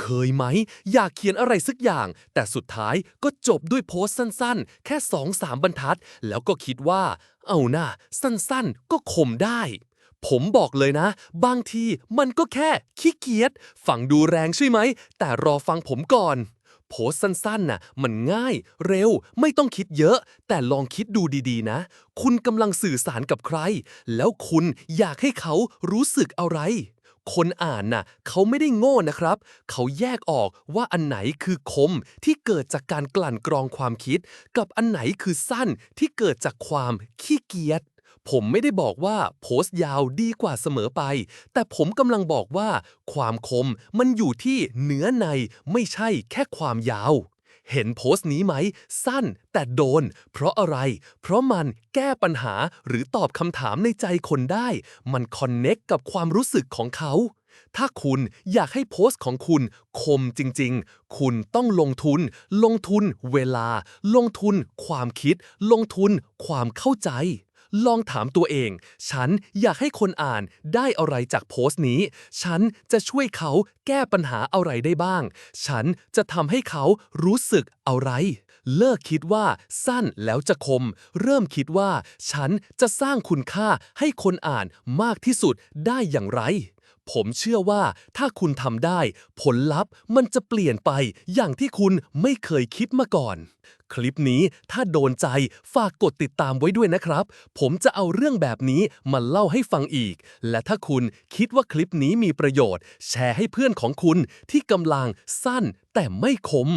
เคยไหม อยากเขียนอะไรสักอย่าง แต่สุดท้ายก็จบด้วยโพสต์สั้นๆ แค่สองสามบรรทัด แล้วก็คิดว่า เอาหน้าสั้นๆ ก็คมได้ ผมบอกเลยนะ บางทีมันก็แค่ขี้เกียจฟังดูแรงใช่ไหม แต่รอฟังผมก่อนโพสต์สั้นๆน่ะมันง่ายเร็วไม่ต้องคิดเยอะ แต่ลองคิดดูดีๆนะ คุณกำลังสื่อสารกับใคร แล้วคุณอยากให้เขารู้สึกอะไร คนอ่านน่ะเขาไม่ได้โง่นะครับ เขาแยกออกว่าอันไหนคือคมที่เกิดจากการกลั่นกรองความคิด กับอันไหนคือสั้นที่เกิดจากความขี้เกียจผมไม่ได้บอกว่าโพสต์ยาวดีกว่าเสมอไป แต่ผมกำลังบอกว่า ความคมมันอยู่ที่เนื้อในไม่ใช่แค่ความยาว เห็นโพสต์นี้ไหม สั้นแต่โดน เพราะอะไร เพราะมันแก้ปัญหาหรือตอบคำถามในใจคนได้ มันคอนเน็กกับความรู้สึกของเขา ถ้าคุณอยากให้โพสต์ของคุณคมจริง ๆ คุณต้องลงทุน ลงทุนเวลา ลงทุนความคิด ลงทุนความเข้าใจ ลองถามตัวเอง ฉันอยากให้คนอ่านได้อะไรจากโพสต์นี้ ฉันจะช่วยเขาแก้ปัญหาอะไรได้บ้าง ฉันจะทำให้เขารู้สึกอะไร เลิกคิดว่าสั้นแล้วจะคม เริ่มคิดว่า ฉันจะสร้างคุณค่าให้คนอ่านมากที่สุดได้อย่างไร ผมเชื่อว่าถ้าคุณทำได้ ผลลัพธ์มันจะเปลี่ยนไปอย่างที่คุณไม่เคยคิดมาก่อน คลิปนี้ถ้าโดนใจฝากกดติดตามไว้ด้วยนะครับ ผมจะเอาเรื่องแบบนี้มาเล่าให้ฟังอีก และถ้าคุณคิดว่าคลิปนี้มีประโยชน์ แชร์ให้เพื่อนของคุณที่กำลังสั้นแต่ไม่คม